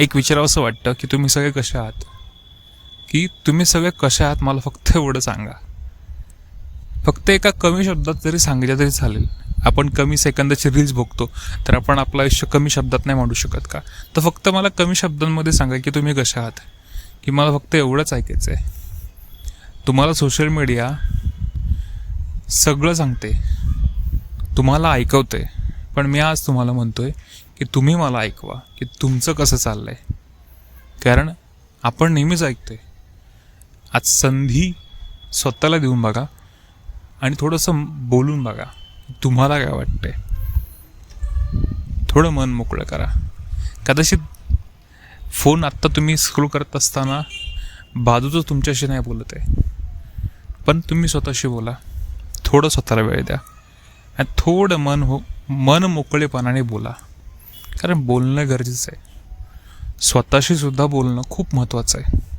एक विचारावं असं वाटतं की तुम्ही सगळे कसे आहात? की तुम्ही सगळे कसे आहात मला फक्त एवढं सांगा. फक्त एका कमी शब्दात जरी सांगितलं तरी चालेल. आपण कमी सेकंदाची रील्स बघतो तर आपण आपलं आयुष्य कमी शब्दात नाही मांडू शकत का? तर फक्त मला कमी शब्दांमध्ये सांगा की तुम्ही कशा आहात? की मला फक्त एवढंच ऐकायचं आहे तुम्हाला सोशल मीडिया सगळं सांगते. तुम्हाला ऐकवते पण मी आज तुम्हाला म्हणतोय की तुम्ही मला ऐकवा की तुमचं कसं चाललं आहे कारण आपण नेहमीच ऐकतो आहे आज संधी स्वतःला देऊन बघा आणि थोडंसं बोलून बघा. तुम्हाला काय वाटतंय? थोडं मन मोकळं करा. कदाचित फोन आत्ता तुम्ही स्क्रोल करत असताना बाजूचं तुमच्याशी नाही बोलत आहे. पण तुम्ही स्वतःशी बोला. थोडं स्वतःला वेळ द्या. आणि थोडं मन हो मन मोकळेपणाने बोला. कारण बोलणं गरजेचं आहे. स्वतःशी सुद्धा बोलणं खूप महत्त्वाचं आहे.